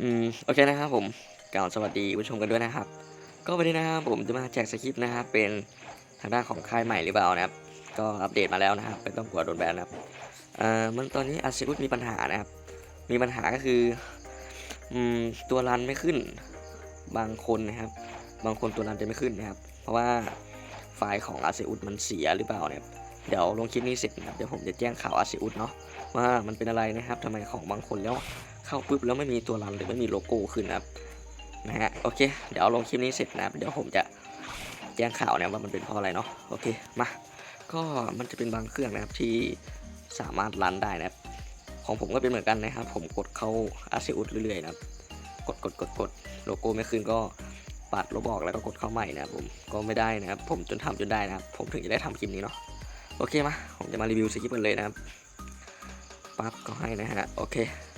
อืมโอเคนะครับผมกล่าวสวัสดีผู้ชมกันด้วยนะครับ ก็วันนี้นะครับผมจะมาแจกสคริปต์นะครับเป็นทางด้านของค่ายใหม่หรือเปล่านะครับก็อัปเดตมาแล้วนะครับไม่ต้องกลัวโดนแบนนะครับเอ่อมันตอนนี้อาซิอุสมีปัญหานะครับ มีปัญหาก็คืออืมตัวรันไม่ขึ้นบางคนนะครับ บางคนตัวรันจะไม่ขึ้นนะครับ เพราะว่าไฟล์ของอาซิอุสมันเสียหรือเปล่าเนี่ย เดี๋ยวลงคลิปนี้เสร็จนะครับเดี๋ยวผมจะแจ้งข่าวอาซิอุสเนาะว่ามันเป็นอะไรนะครับทำไมของบางคนแล้วเข้าปุ๊บแล้วไม่มีตัวรันหรือไม่มีโลโก้ขึ้นนะครับนะฮะโอเค เดี๋ยวลงคลิปนี้เสร็จนะครับเดี๋ยวผมจะแจ้งข่าวนะว่ามันเป็นเพราะอะไรเนาะโอเคมาก็มันจะเป็นบางเครื่องนะครับที่สามารถรันได้นะครับของผมก็เป็นเหมือนกันนะครับ ผมกดเข้าอาเซอุสเรื่อยๆนะครับกดกดกดกดโลโก้ไม่ขึ้นก็ปัดลบออกแล้วก็กดเข้าใหม่นะครับผมก็ไม่ได้นะครับผมจนทำจนได้นะครับผมถึงจะได้ทำคลิปนี้เนาะ โอเคมาผมจะมารีวิวสคริปต์กันเลยนะครับปั๊บก็ให้นะฮะโอเค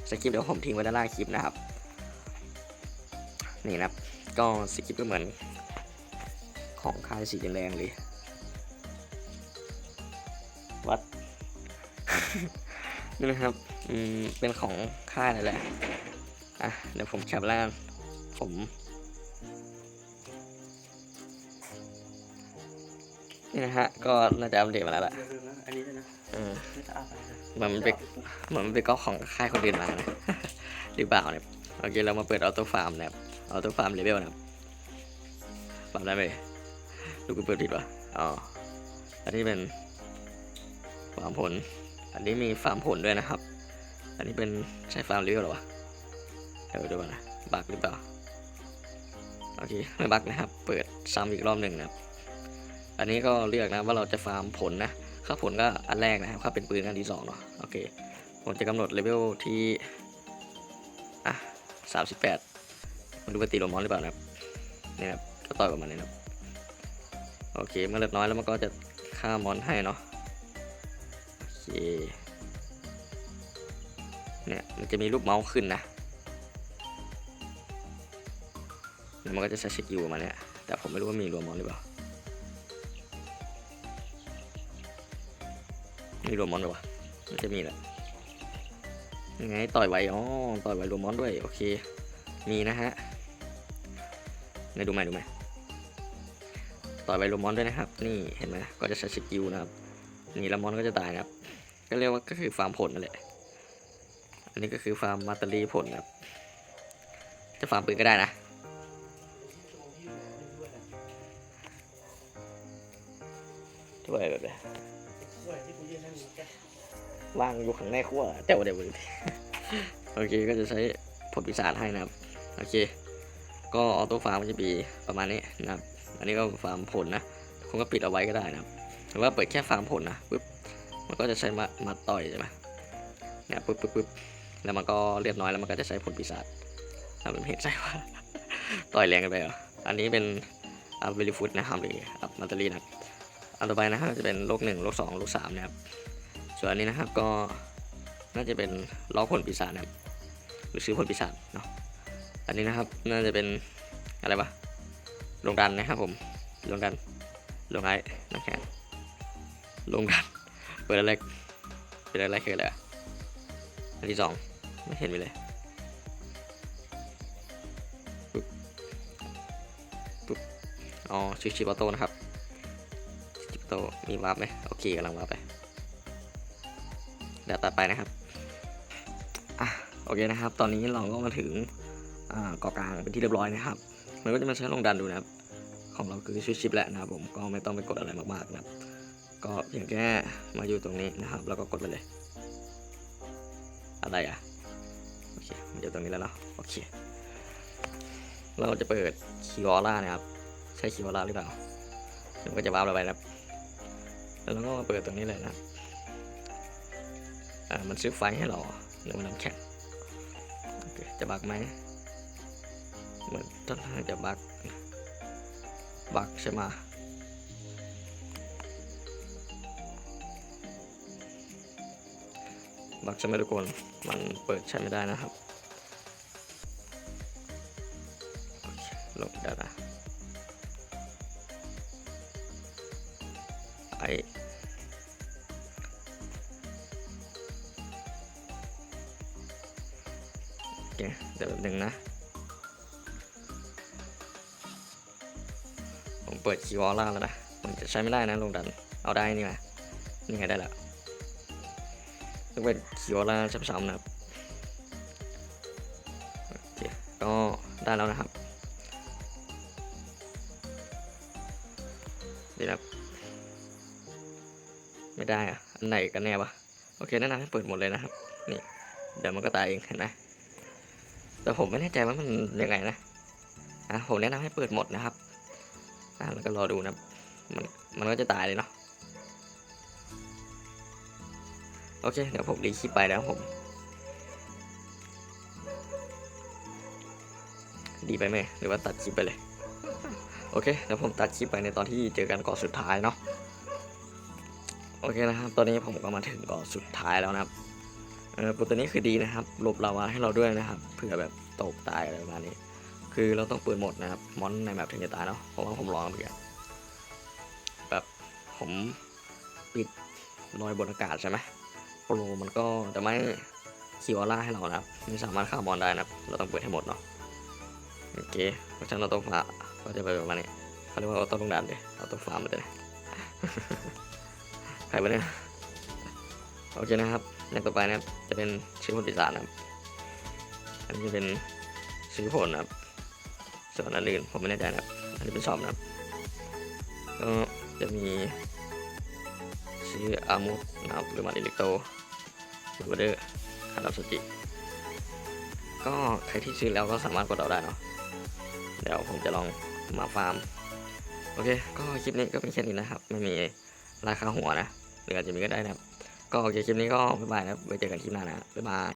สคริปต์เดี๋ยวผมทิ้งไว้ด้านล่างคลิปนะครับนี่นะครับก็สคริปต์ก็เหมือน ของค่ายสีแดงเลยวัดนี่นะครับอืมเป็นของค่ายนั่นแหละอะเดี๋ยวผมแคปแล้วผม นี่นะฮะ ก็น่าจะอัปเดตมาแล้วแหละอย่าลืมนะอันนี้ด้วยนะอืมไม่จะอาบอะไรนะเหมือนมันเป็นเหมือนมันเป็นก๊อกของค่ายคนอื่นมานะ หรือเปล่าเนี่ยโอเคเรามาเปิดออโต้ฟาร์มนะครับออโต้ฟาร์มเลเวลนะครับฟาร์มได้ไหมดูกูเปิดผิดวะอ๋อ อันนี้เป็นฟาร์มผล อันนี้มีฟาร์มผลด้วยนะครับ อันนี้เป็นใช้ฟาร์มเลเวลหรอวะเดี๋ยวดูก่อนนะบักหรือเปล่า โอเค ไม่บักนะครับ เปิดซ้ำอีกรอบหนึ่งนะครับ อันนี้ก็เลือกนะว่าเราจะฟาร์มผลนะค่าผลก็อันแรกนะครับค่าเป็นปืนอันที่สองเนาะโอเคผมจะกำหนดเลเวลที่อะสามสิบแปดมาดูปฏิโลมอนหรือเปล่านะครับนี่ครับก็ต่อยประมาณนี้นะครับโอเคเมื่อเลือดน้อยแล้วมันก็จะฆ่ามอนให้เนาะโอเคเนี่ยมันจะมีรูปเมาส์ขึ้นนะแล้วมันก็จะใช้สกิลมาเนี่ยแต่ผมไม่รู้ว่ามีรวมมอนหรือเปล่า มีโรมมอนด้วยวะมันจะมีแหละยังไงต่อยไวอ๋อต่อยไวโรมมอนด้วยโอเค มีนะฮะไหนดูใหมดูใหมต่อยไวโรมมอนด้วยนะครับ นี่เห็นไหมก็จะใช้สกิลนะครับนี่โรมอนก็จะตายนะครับ ก็เรียกว่าก็คือฟาร์มผลนั่นแหละอันนี้ก็คือฟาร์มมาตารีผลครับ จะฟาร์มปืนก็ได้นะด้วยแบบนี้ วางอยู่ข้างในขั้วแต่ว่าเดี๋ยวโอเคก็จะใช้ผลปีศาจให้นะครับ โอเค ก็ออโต้ฟาร์มมันจะมีประมาณนี้นะครับ อันนี้ก็ฟาร์มผลนะคุณก็ปิดเอาไว้ก็ได้นะครับหรือว่าเปิดแค่ฟาร์มผลนะปุ๊บมันก็จะใช้มามาต่อยใช่ไหมเนี่ยปุ๊บปุ๊บปุ๊บแล้วมันก็เรียบร้อยแล้วมันก็จะใช้ผลปีศาจทำเป็นเห็นใจว่าต่อยแรงกันไปเหรออันนี้เป็นอัพเวลิฟุตนะครับหรืออัพมาตารีนะ อันต่อไปนะครับจะเป็นโลกหนึ่งโลกสองโลกสามนะครับส่วนอันนี้นะครับก็น่าจะเป็นล้อผลปีศาจนะครับหรือซื้อผลปีศาจเนาะอันนี้นะครับน่าจะเป็นอะไรวะลงดันนะครับผมลงดันลงไอ้น้ำแข็งลงดันเปิดอะไรเปิดอะไรคืออะไรอะอันที่สองไม่เห็นไปเลยอ๋อชิชิปอโต้นะครับ ตมีวาร์ปไหมโอเคกำลังวาร์ปไปเดี๋ยวตัดไปนะครับอะโอเคนะครับ ตอนนี้เราก็มาถึงเกาะกลางเป็นที่เรียบร้อยนะครับ มันก็จะมาใช้ลงดันดูนะครับ ของเราคือชิปชิปแหละนะครับผมก็ไม่ต้องไปกดอะไรมากๆนะครับ ก็เพียงแค่มาอยู่ตรงนี้นะครับ แล้วก็กดไปเลย อะไรอะโอเคมันอยู่ตรงนี้แล้วเนาะโอเคเราจะเปิดคิวอร่านะครับ ใช่คิวอร่าหรือเปล่ามันก็จะวาร์ปเราไปนะครับ แล้วเราก็มาเปิดตรงนี้เลยนะอ่ามันซื้อไฟให้เราหรือมันน้ำแข็งจะบักไหมเหมือนต้นทางจะบักบักใช่ไหมบักใช่ไหมทุกคน มันเปิดใช้ไม่ได้นะครับลงได้ละ ไอเคเดี๋ยวแป๊บนึงนะ ผมเปิดคีย์วอลล่าแล้วนะ มันจะใช้ไม่ได้นะลงดัน เอาได้นี่มานี่ไงได้แล้วต้องเป็นคีย์วอลล่าซ้ำๆนะครับโอเคก็ได้แล้วนะครับดีนะครับ ไม่ได้อะอันไหนกันแน่วะโอเคแนะนำให้เปิดหมดเลยนะครับ นี่ เดี๋ยวมันก็ตายเองเห็นไหมแต่ผมไม่แน่ใจว่ามันยังไงนะอะผมแนะนำให้เปิดหมดนะครับอะแล้วก็รอดูนะ มันมันก็จะตายเลยเนาะโอเค เดี๋ยวผมรีคลิปไปแล้วผม ดีไปไหมหรือว่าตัดคลิปไปเลย โอเคเดี๋ยวผมตัดคลิปไปในตอนที่เจอกันเกาะสุดท้ายเนาะ โอเคนะครับ ตอนนี้ผมก็มาถึงเกาะสุดท้ายแล้วนะครับเออตัวนี้คือดีนะครับหลบลาวาให้เราด้วยนะครับ เผื่อแบบตกตายอะไรประมาณนี้ คือเราต้องเปิดหมดนะครับ มอนในแมปถึงจะตายเนาะ เพราะว่าผมลองเมื่อกี้แบบผมปิดลอยบนอากาศใช่ไหมโปรมันก็จะไม่คิวอล่าให้เรานะครับไม่สามารถฆ่ามอนได้นะครับ เราต้องเปิดให้หมดเนาะ โอเค เพราะฉะนั้นเราต้องฟาก็จะไปประมาณนี้เขาเรียกว่าเราต้องลงดันเลยเราต้องฟามมันเลย ใครไปเนี่ยโอเคนะครับในต่อไปนะครับจะเป็นชื่อคนปีศาจนะครับอันนี้จะเป็นชื่อผลนะครับส่วนอันอื่นผมไม่แน่ใจนะครับ อันนี้เป็นชอบนะครับก็จะมีชื่ออามุนะครับหรือมาอิเล็กโตหรือว่าเดอร์คาราสจิก็ใครที่ซื้อแล้วก็สามารถกดเอาได้เนาะเดี๋ยวผมจะลองมาฟาร์ม โอเค ก็คลิปนี้ก็เป็นแค่นี้นะครับ ไม่มีราคาหัวนะ หรืออาจจะมีก็ได้นะครับ ก็โอเคคลิปนี้ก็บ๊ายบายนะครับไว้เจอกันคลิปหน้านะบ๊ายบาย